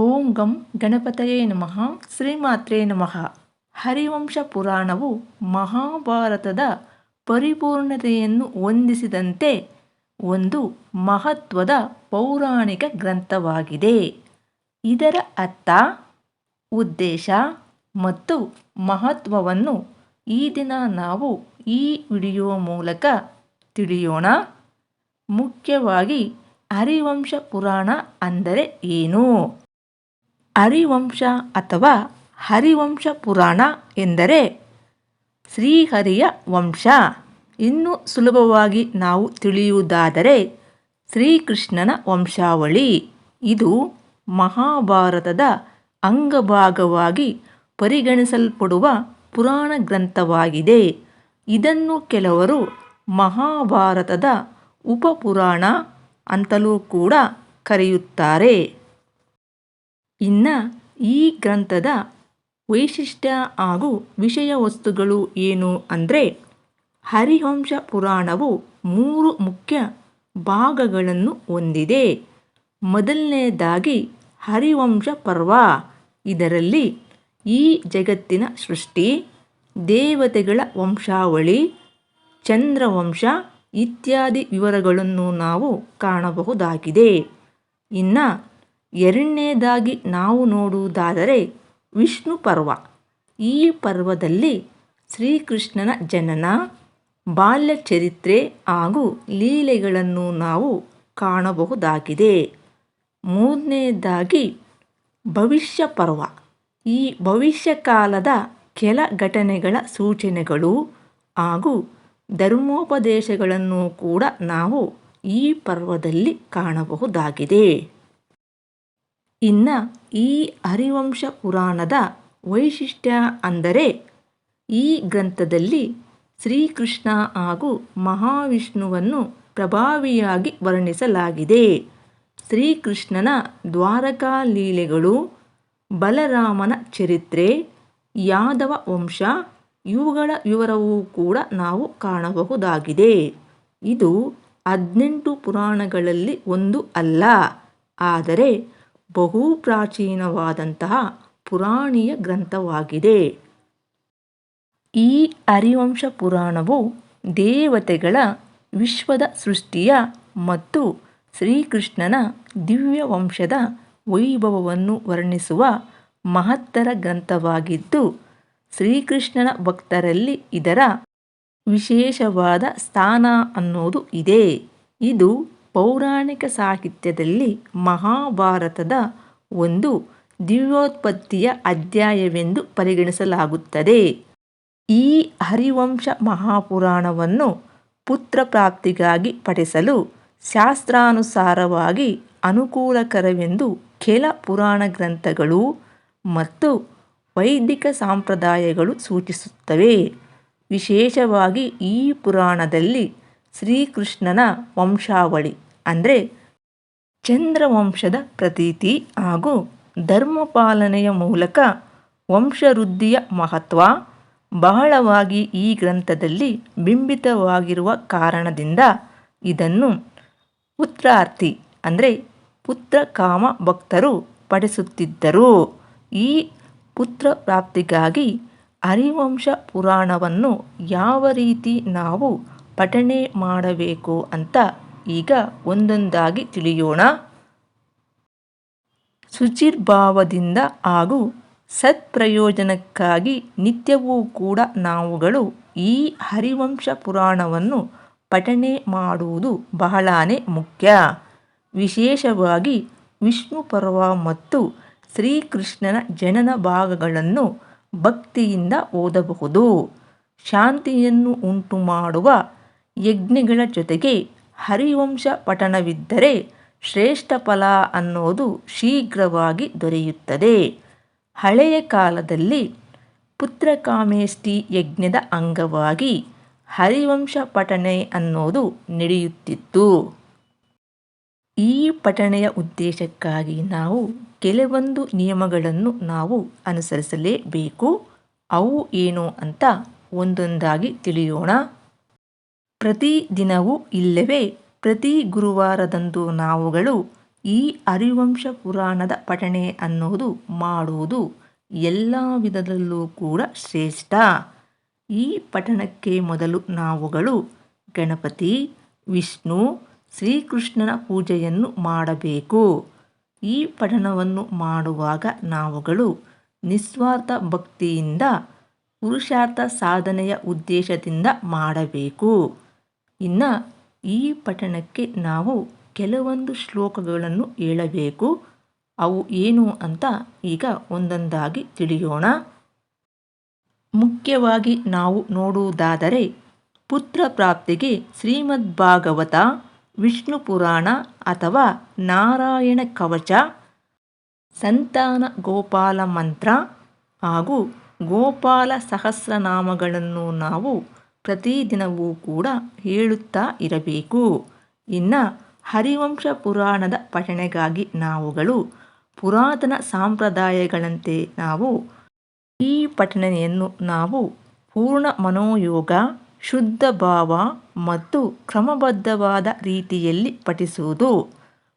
ಓಂ ಗಂ ಗಣಪತಯೇ ನಮಃ, ಶ್ರೀಮಾತ್ರೇ ನಮಃ. ಹರಿವಂಶ ಪುರಾಣವು ಮಹಾಭಾರತದ ಪರಿಪೂರ್ಣತೆಯನ್ನು ಹೊಂದಿಸಿದಂತೆ ಒಂದು ಮಹತ್ವದ ಪೌರಾಣಿಕ ಗ್ರಂಥವಾಗಿದೆ. ಇದರ ಅರ್ಥ, ಉದ್ದೇಶ ಮತ್ತು ಮಹತ್ವವನ್ನು ಈ ದಿನ ನಾವು ಈ ವಿಡಿಯೋ ಮೂಲಕ ತಿಳಿಯೋಣ. ಮುಖ್ಯವಾಗಿ ಹರಿವಂಶ ಪುರಾಣ ಅಂದರೆ ಏನು? ಹರಿವಂಶ ಅಥವಾ ಹರಿವಂಶ ಪುರಾಣ ಎಂದರೆ ಶ್ರೀಹರಿಯ ವಂಶ. ಇನ್ನು ಸುಲಭವಾಗಿ ನಾವು ತಿಳಿಯುವುದಾದರೆ ಶ್ರೀಕೃಷ್ಣನ ವಂಶಾವಳಿ. ಇದು ಮಹಾಭಾರತದ ಅಂಗಭಾಗವಾಗಿ ಪರಿಗಣಿಸಲ್ಪಡುವ ಪುರಾಣ ಗ್ರಂಥವಾಗಿದೆ. ಇದನ್ನು ಕೆಲವರು ಮಹಾಭಾರತದ ಉಪಪುರಾಣ ಅಂತಲೂ ಕೂಡ ಕರೆಯುತ್ತಾರೆ. ಇನ್ನು ಈ ಗ್ರಂಥದ ವೈಶಿಷ್ಟ್ಯ ಹಾಗೂ ವಿಷಯ ವಸ್ತುಗಳು ಏನು ಅಂದರೆ ಹರಿವಂಶ ಪುರಾಣವು ಮೂರು ಮುಖ್ಯ ಭಾಗಗಳನ್ನು ಹೊಂದಿದೆ. ಮೊದಲನೇದಾಗಿ ಹರಿವಂಶ ಪರ್ವ. ಇದರಲ್ಲಿ ಈ ಜಗತ್ತಿನ ಸೃಷ್ಟಿ, ದೇವತೆಗಳ ವಂಶಾವಳಿ, ಚಂದ್ರವಂಶ ಇತ್ಯಾದಿ ವಿವರಗಳನ್ನು ನಾವು ಕಾಣಬಹುದಾಗಿದೆ. ಇನ್ನು ಎರಡನೇದಾಗಿ ನಾವು ನೋಡುವುದಾದರೆ ವಿಷ್ಣು ಪರ್ವ. ಈ ಪರ್ವದಲ್ಲಿ ಶ್ರೀಕೃಷ್ಣನ ಜನನ ಬಾಲ್ಯ ಚರಿತ್ರೆ ಹಾಗೂ ಲೀಲೆಗಳನ್ನು ನಾವು ಕಾಣಬಹುದಾಗಿದೆ. ಮೂರನೇದಾಗಿ ಭವಿಷ್ಯ ಪರ್ವ. ಈ ಭವಿಷ್ಯ ಕಾಲದ ಕೆಲ ಘಟನೆಗಳ ಸೂಚನೆಗಳು ಹಾಗೂ ಧರ್ಮೋಪದೇಶಗಳನ್ನು ಕೂಡ ನಾವು ಈ ಪರ್ವದಲ್ಲಿ ಕಾಣಬಹುದಾಗಿದೆ. ಇನ್ನು ಈ ಹರಿವಂಶ ಪುರಾಣದ ವೈಶಿಷ್ಟ್ಯ ಅಂದರೆ ಈ ಗ್ರಂಥದಲ್ಲಿ ಶ್ರೀಕೃಷ್ಣ ಹಾಗೂ ಮಹಾವಿಷ್ಣುವನ್ನು ಪ್ರಭಾವಿಯಾಗಿ ವರ್ಣಿಸಲಾಗಿದೆ. ಶ್ರೀಕೃಷ್ಣನ ದ್ವಾರಕಾ ಲೀಲೆಗಳು, ಬಲರಾಮನ ಚರಿತ್ರೆ, ಯಾದವ ವಂಶ, ಇವುಗಳ ವಿವರವೂ ಕೂಡ ನಾವು ಕಾಣಬಹುದಾಗಿದೆ. ಇದು ಹದಿನೆಂಟು ಪುರಾಣಗಳಲ್ಲಿ ಒಂದು ಅಲ್ಲ, ಆದರೆ ಬಹು ಪ್ರಾಚೀನವಾದಂತಹ ಪುರಾಣೀಯ ಗ್ರಂಥವಾಗಿದೆ. ಈ ಹರಿವಂಶ ಪುರಾಣವು ದೇವತೆಗಳ ವಿಶ್ವದ ಸೃಷ್ಟಿಯ ಮತ್ತು ಶ್ರೀಕೃಷ್ಣನ ದಿವ್ಯ ವಂಶದ ವೈಭವವನ್ನು ವರ್ಣಿಸುವ ಮಹತ್ತರ ಗ್ರಂಥವಾಗಿದ್ದು, ಶ್ರೀಕೃಷ್ಣನ ಭಕ್ತರಲ್ಲಿ ಇದರ ವಿಶೇಷವಾದ ಸ್ಥಾನ ಅನ್ನೋದು ಇದೆ. ಇದು ಪೌರಾಣಿಕ ಸಾಹಿತ್ಯದಲ್ಲಿ ಮಹಾಭಾರತದ ಒಂದು ದಿವ್ಯೋತ್ಪತ್ತಿಯ ಅಧ್ಯಾಯವೆಂದು ಪರಿಗಣಿಸಲಾಗುತ್ತದೆ. ಈ ಹರಿವಂಶ ಮಹಾಪುರಾಣವನ್ನು ಪುತ್ರ ಪ್ರಾಪ್ತಿಗಾಗಿ ಪಠಿಸಲು ಶಾಸ್ತ್ರಾನುಸಾರವಾಗಿ ಅನುಕೂಲಕರವೆಂದು ಕೆಲ ಪುರಾಣ ಗ್ರಂಥಗಳು ಮತ್ತು ವೈದಿಕ ಸಂಪ್ರದಾಯಗಳು ಸೂಚಿಸುತ್ತವೆ. ವಿಶೇಷವಾಗಿ ಈ ಪುರಾಣದಲ್ಲಿ ಶ್ರೀಕೃಷ್ಣನ ವಂಶಾವಳಿ ಅಂದರೆ ಚಂದ್ರವಂಶದ ಪ್ರತೀತಿ ಹಾಗೂ ಧರ್ಮಪಾಲನೆಯ ಮೂಲಕ ವಂಶವೃದ್ಧಿಯ ಮಹತ್ವ ಬಹಳವಾಗಿ ಈ ಗ್ರಂಥದಲ್ಲಿ ಬಿಂಬಿತವಾಗಿರುವ ಕಾರಣದಿಂದ ಇದನ್ನು ಪುತ್ರಾರ್ಥಿ ಅಂದರೆ ಪುತ್ರ ಕಾಮ ಭಕ್ತರು ಪಡಿಸುತ್ತಿದ್ದರು ಈ ಪುತ್ರ ಪ್ರಾಪ್ತಿಗಾಗಿ ಹರಿವಂಶ ಪುರಾಣವನ್ನು ಯಾವ ರೀತಿ ನಾವು ಪಠಣೆ ಮಾಡಬೇಕು ಅಂತ ಈಗ ಒಂದೊಂದಾಗಿ ತಿಳಿಯೋಣ. ಶುಚಿರ್ಭಾವದಿಂದ ಹಾಗೂ ಸತ್ಪ್ರಯೋಜನಕ್ಕಾಗಿ ನಿತ್ಯವೂ ಕೂಡ ನಾವುಗಳು ಈ ಹರಿವಂಶ ಪುರಾಣವನ್ನು ಪಠಣೆ ಮಾಡುವುದು ಬಹಳಾನೇ ಮುಖ್ಯ. ವಿಶೇಷವಾಗಿ ವಿಷ್ಣು ಪರ್ವ ಮತ್ತು ಶ್ರೀಕೃಷ್ಣನ ಜನನ ಭಾಗಗಳನ್ನು ಭಕ್ತಿಯಿಂದ ಓದಬಹುದು. ಶಾಂತಿಯನ್ನು ಉಂಟು ಮಾಡುವ ಯಜ್ಞಗಳ ಜೊತೆಗೆ ಹರಿವಂಶ ಪಠಣವಿದ್ದರೆ ಶ್ರೇಷ್ಠ ಫಲ ಅನ್ನೋದು ಶೀಘ್ರವಾಗಿ ದೊರೆಯುತ್ತದೆ. ಹಳೆಯ ಕಾಲದಲ್ಲಿ ಪುತ್ರಕಾಮೇಷ್ಠಿ ಯಜ್ಞದ ಅಂಗವಾಗಿ ಹರಿವಂಶ ಪಠಣೆ ಅನ್ನೋದು ನಡೆಯುತ್ತಿತ್ತು. ಈ ಪಠಣೆಯ ಉದ್ದೇಶಕ್ಕಾಗಿ ನಾವು ಕೆಲವೊಂದು ನಿಯಮಗಳನ್ನು ನಾವು ಅನುಸರಿಸಲೇಬೇಕು. ಅವು ಏನು ಅಂತ ಒಂದೊಂದಾಗಿ ತಿಳಿಯೋಣ. ಪ್ರತಿ ದಿನವೂ ಇಲ್ಲವೇ? ಪ್ರತಿ ಗುರುವಾರದಂದು ನಾವುಗಳು ಈ ಹರಿವಂಶ ಪುರಾಣದ ಪಠಣೆ ಅನ್ನೋದು ಮಾಡುವುದು ಎಲ್ಲ ವಿಧದಲ್ಲೂ ಕೂಡ ಶ್ರೇಷ್ಠ. ಈ ಪಠಣಕ್ಕೆ ಮೊದಲು ನಾವುಗಳು ಗಣಪತಿ, ವಿಷ್ಣು, ಶ್ರೀಕೃಷ್ಣನ ಪೂಜೆಯನ್ನು ಮಾಡಬೇಕು. ಈ ಪಠಣವನ್ನು ಮಾಡುವಾಗ ನಾವುಗಳು ನಿಸ್ವಾರ್ಥ ಭಕ್ತಿಯಿಂದ, ಪುರುಷಾರ್ಥ ಸಾಧನೆಯ ಉದ್ದೇಶದಿಂದ ಮಾಡಬೇಕು. ಇನ್ನು ಈ ಪಠಣಕ್ಕೆ ನಾವು ಕೆಲವೊಂದು ಶ್ಲೋಕಗಳನ್ನು ಹೇಳಬೇಕು. ಅವು ಏನು ಅಂತ ಈಗ ಒಂದೊಂದಾಗಿ ತಿಳಿಯೋಣ. ಮುಖ್ಯವಾಗಿ ನಾವು ನೋಡುವುದಾದರೆ ಪುತ್ರ ಪ್ರಾಪ್ತಿಗೆ ಶ್ರೀಮದ್ ಭಾಗವತ ವಿಷ್ಣು ಪುರಾಣ ಅಥವಾ ನಾರಾಯಣ ಕವಚ, ಸಂತಾನ ಗೋಪಾಲ ಮಂತ್ರ ಹಾಗೂ ಗೋಪಾಲ ಸಹಸ್ರನಾಮಗಳನ್ನು ನಾವು ಪ್ರತಿದಿನವೂ ಕೂಡ ಹೇಳುತ್ತಾ ಇರಬೇಕು. ಇನ್ನು ಹರಿವಂಶ ಪುರಾಣದ ಪಠಣೆಗಾಗಿ ನಾವುಗಳು ಪುರಾತನ ಸಂಪ್ರದಾಯಗಳಂತೆ ನಾವು ಈ ಪಠಣೆಯನ್ನು ನಾವು ಪೂರ್ಣ ಮನೋಯೋಗ, ಶುದ್ಧ ಭಾವ ಮತ್ತು ಕ್ರಮಬದ್ಧವಾದ ರೀತಿಯಲ್ಲಿ ಪಠಿಸುವುದು.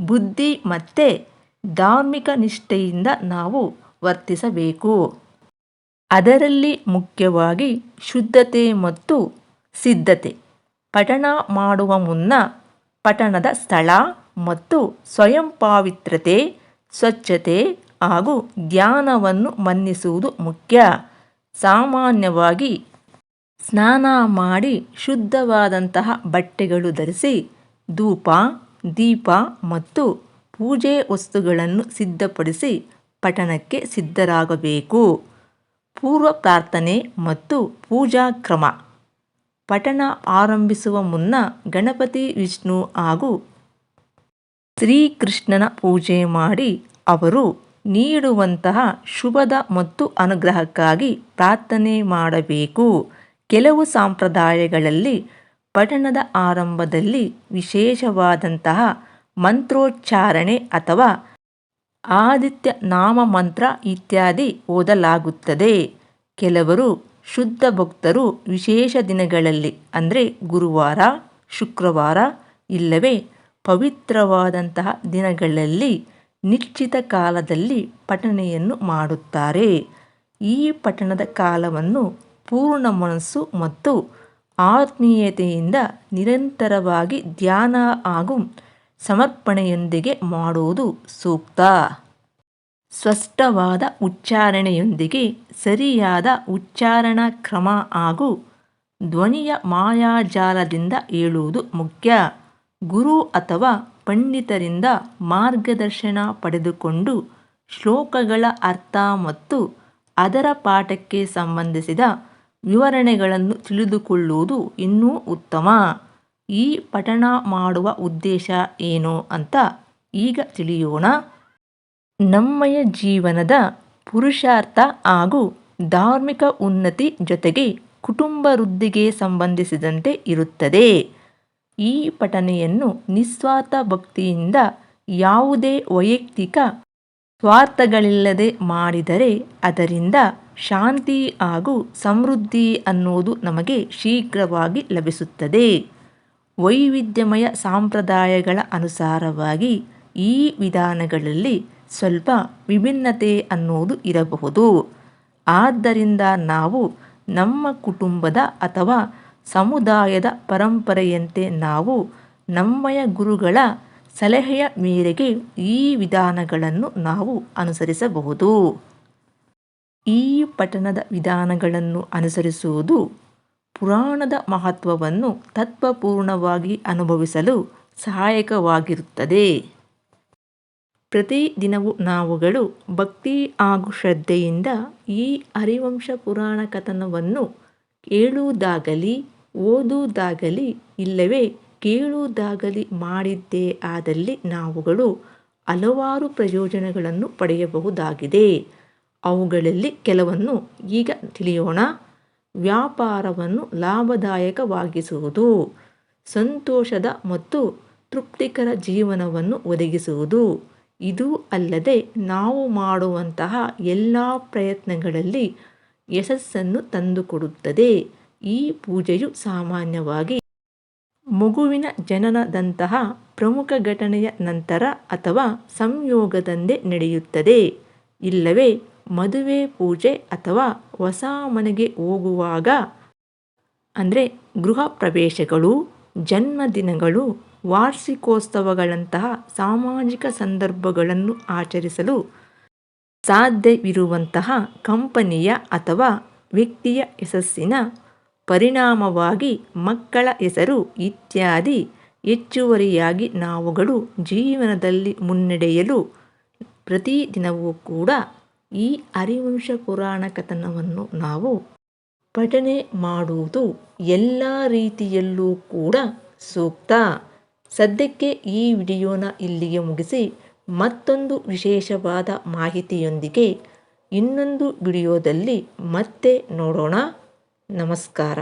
ಬುದ್ಧಿ ಮತ್ತು ಧಾರ್ಮಿಕ ನಿಷ್ಠೆಯಿಂದ ನಾವು ವರ್ತಿಸಬೇಕು. ಅದರಲ್ಲಿ ಮುಖ್ಯವಾಗಿ ಶುದ್ಧತೆ ಮತ್ತು ಸಿದ್ಧತೆ. ಪಠಣ ಮಾಡುವ ಮುನ್ನ ಪಠಣದ ಸ್ಥಳ ಮತ್ತು ಸ್ವಯಂ ಪಾವಿತ್ರತೆ ಸ್ವಚ್ಛತೆ ಹಾಗೂ ಧ್ಯಾನವನ್ನು ಮನ್ನಿಸುವುದು ಮುಖ್ಯ. ಸಾಮಾನ್ಯವಾಗಿ ಸ್ನಾನ ಮಾಡಿ ಶುದ್ಧವಾದಂತಹ ಬಟ್ಟೆಗಳು ಧರಿಸಿ ಧೂಪ, ದೀಪ ಮತ್ತು ಪೂಜೆ ವಸ್ತುಗಳನ್ನು ಸಿದ್ಧಪಡಿಸಿ ಪಠಣಕ್ಕೆ ಸಿದ್ಧರಾಗಬೇಕು. ಪೂರ್ವ ಪ್ರಾರ್ಥನೆ ಮತ್ತು ಪೂಜಾ ಕ್ರಮ. ಪಠಣ ಆರಂಭಿಸುವ ಮುನ್ನ ಗಣಪತಿ ವಿಷ್ಣು ಹಾಗೂ ಶ್ರೀಕೃಷ್ಣನ ಪೂಜೆ ಮಾಡಿ ಅವರು ನೀಡುವಂತಹ ಶುಭದ ಮತ್ತು ಅನುಗ್ರಹಕ್ಕಾಗಿ ಪ್ರಾರ್ಥನೆ ಮಾಡಬೇಕು. ಕೆಲವು ಸಂಪ್ರದಾಯಗಳಲ್ಲಿ ಪಠಣದ ಆರಂಭದಲ್ಲಿ ವಿಶೇಷವಾದಂತಹ ಮಂತ್ರೋಚ್ಚಾರಣೆ ಅಥವಾ ಆದಿತ್ಯ ನಾಮ ಮಂತ್ರ ಇತ್ಯಾದಿ ಓದಲಾಗುತ್ತದೆ. ಕೆಲವರು ಶುದ್ಧ ಭಕ್ತರು ವಿಶೇಷ ದಿನಗಳಲ್ಲಿ, ಅಂದರೆ ಗುರುವಾರ, ಶುಕ್ರವಾರ, ಇಲ್ಲವೇ ಪವಿತ್ರವಾದಂತಹ ದಿನಗಳಲ್ಲಿ ನಿಶ್ಚಿತ ಕಾಲದಲ್ಲಿ ಪಠಣೆಯನ್ನು ಮಾಡುತ್ತಾರೆ. ಈ ಪಠಣದ ಕಾಲವನ್ನು ಪೂರ್ಣ ಮನಸ್ಸು ಮತ್ತು ಆತ್ಮೀಯತೆಯಿಂದ ನಿರಂತರವಾಗಿ ಧ್ಯಾನ ಹಾಗೂ ಸಮರ್ಪಣೆಯೊಂದಿಗೆ ಮಾಡುವುದು ಸೂಕ್ತ. ಸ್ಪಷ್ಟವಾದ ಉಚ್ಚಾರಣೆಯೊಂದಿಗೆ ಸರಿಯಾದ ಉಚ್ಚಾರಣಾ ಕ್ರಮ ಹಾಗೂ ಧ್ವನಿಯ ಮಾಯಾಜಾಲದಿಂದ ಹೇಳುವುದು ಮುಖ್ಯ. ಗುರು ಅಥವಾ ಪಂಡಿತರಿಂದ ಮಾರ್ಗದರ್ಶನ ಪಡೆದುಕೊಂಡು ಶ್ಲೋಕಗಳ ಅರ್ಥ ಮತ್ತು ಅದರ ಪಾಠಕ್ಕೆ ಸಂಬಂಧಿಸಿದ ವಿವರಣೆಗಳನ್ನು ತಿಳಿದುಕೊಳ್ಳುವುದು ಇನ್ನೂ ಉತ್ತಮ. ಈ ಪಠಣ ಮಾಡುವ ಉದ್ದೇಶ ಏನು ಅಂತ ಈಗ ತಿಳಿಯೋಣ. ನಮ್ಮಯ ಜೀವನದ ಪುರುಷಾರ್ಥ ಹಾಗೂ ಧಾರ್ಮಿಕ ಉನ್ನತಿ ಜೊತೆಗೆ ಕುಟುಂಬ ವೃದ್ಧಿಗೆ ಸಂಬಂಧಿಸಿದಂತೆ ಇರುತ್ತದೆ. ಈ ಪಠನೆಯನ್ನು ನಿಸ್ವಾರ್ಥ ಭಕ್ತಿಯಿಂದ ಯಾವುದೇ ವೈಯಕ್ತಿಕ ಸ್ವಾರ್ಥಗಳಿಲ್ಲದೆ ಮಾಡಿದರೆ ಅದರಿಂದ ಶಾಂತಿ ಹಾಗೂ ಸಮೃದ್ಧಿ ಅನ್ನೋದು ನಮಗೆ ಶೀಘ್ರವಾಗಿ ಲಭಿಸುತ್ತದೆ. ವೈವಿಧ್ಯಮಯ ಸಾಂಪ್ರದಾಯಗಳ ಅನುಸಾರವಾಗಿ ಈ ವಿಧಾನಗಳಲ್ಲಿ ಸ್ವಲ್ಪ ವಿಭಿನ್ನತೆ ಅನ್ನೋದು ಇರಬಹುದು. ಆದ್ದರಿಂದ ನಾವು ನಮ್ಮ ಕುಟುಂಬದ ಅಥವಾ ಸಮುದಾಯದ ಪರಂಪರೆಯಂತೆ ನಾವು ನಮ್ಮಯ ಗುರುಗಳ ಸಲಹೆಯ ಮೇರೆಗೆ ಈ ವಿಧಾನಗಳನ್ನು ನಾವು ಅನುಸರಿಸಬಹುದು. ಈ ಪಠಣದ ವಿಧಾನಗಳನ್ನು ಅನುಸರಿಸುವುದು ಪುರಾಣದ ಮಹತ್ವವನ್ನು ತತ್ವಪೂರ್ಣವಾಗಿ ಅನುಭವಿಸಲು ಸಹಾಯಕವಾಗಿರುತ್ತದೆ. ಪ್ರತಿದಿನವೂ ನಾವುಗಳು ಭಕ್ತಿ ಹಾಗೂ ಶ್ರದ್ಧೆಯಿಂದ ಈ ಹರಿವಂಶ ಪುರಾಣ ಕಥನವನ್ನು ಕೇಳುವುದಾಗಲಿ, ಓದುವುದಾಗಲಿ, ಇಲ್ಲವೇ ಕೇಳುವುದಾಗಲಿ ಮಾಡಿದ್ದೇ ಆದಲ್ಲಿ ನಾವುಗಳು ಹಲವಾರು ಪ್ರಯೋಜನಗಳನ್ನು ಪಡೆಯಬಹುದಾಗಿದೆ. ಅವುಗಳಲ್ಲಿ ಕೆಲವನ್ನು ಈಗ ತಿಳಿಯೋಣ. ವ್ಯಾಪಾರವನ್ನು ಲಾಭದಾಯಕವಾಗಿಸುವುದು, ಸಂತೋಷದ ಮತ್ತು ತೃಪ್ತಿಕರ ಜೀವನವನ್ನು ಒದಗಿಸುವುದು. ಇದು ಅಲ್ಲದೆ ನಾವು ಮಾಡುವಂತಹ ಎಲ್ಲ ಪ್ರಯತ್ನಗಳಲ್ಲಿ ಯಶಸ್ಸನ್ನು ತಂದುಕೊಡುತ್ತದೆ. ಈ ಪೂಜೆಯು ಸಾಮಾನ್ಯವಾಗಿ ಮಗುವಿನ ಜನನದಂತಹ ಪ್ರಮುಖ ಘಟನೆಯ ನಂತರ ಅಥವಾ ಸಂಯೋಗದಂದೇ ನಡೆಯುತ್ತದೆ. ಇಲ್ಲವೇ ಮದುವೆ, ಪೂಜೆ ಅಥವಾ ಹೊಸ ಮನೆಗೆ ಹೋಗುವಾಗ, ಅಂದರೆ ಗೃಹ ಪ್ರವೇಶಗಳು ಜನ್ಮದಿನಗಳು ವಾರ್ಷಿಕೋತ್ಸವಗಳಂತಹ ಸಾಮಾಜಿಕ ಸಂದರ್ಭಗಳನ್ನು ಆಚರಿಸಲು ಸಾಧ್ಯವಿರುವಂತಹ ಕಂಪನಿಯ ಅಥವಾ ವ್ಯಕ್ತಿಯ ಯಶಸ್ಸಿನ ಪರಿಣಾಮವಾಗಿ ಮಕ್ಕಳ ಹೆಸರು ಇತ್ಯಾದಿ ಹೆಚ್ಚುವರಿಯಾಗಿ ನಾವುಗಳು ಜೀವನದಲ್ಲಿ ಮುನ್ನಡೆಯಲು ಪ್ರತಿದಿನವೂ ಕೂಡ ಈ ಹರಿವಂಶ ಪುರಾಣ ಕಥನವನ್ನು ನಾವು ಪಠನೆ ಮಾಡುವುದು ಎಲ್ಲ ರೀತಿಯಲ್ಲೂ ಕೂಡ ಸೂಕ್ತ. ಸದ್ಯಕ್ಕೆ ಈ ವಿಡಿಯೋನ ಇಲ್ಲಿಗೆ ಮುಗಿಸಿ ಮತ್ತೊಂದು ವಿಶೇಷವಾದ ಮಾಹಿತಿಯೊಂದಿಗೆ ಇನ್ನೊಂದು ವಿಡಿಯೋದಲ್ಲಿ ಮತ್ತೆ ನೋಡೋಣ. ನಮಸ್ಕಾರ.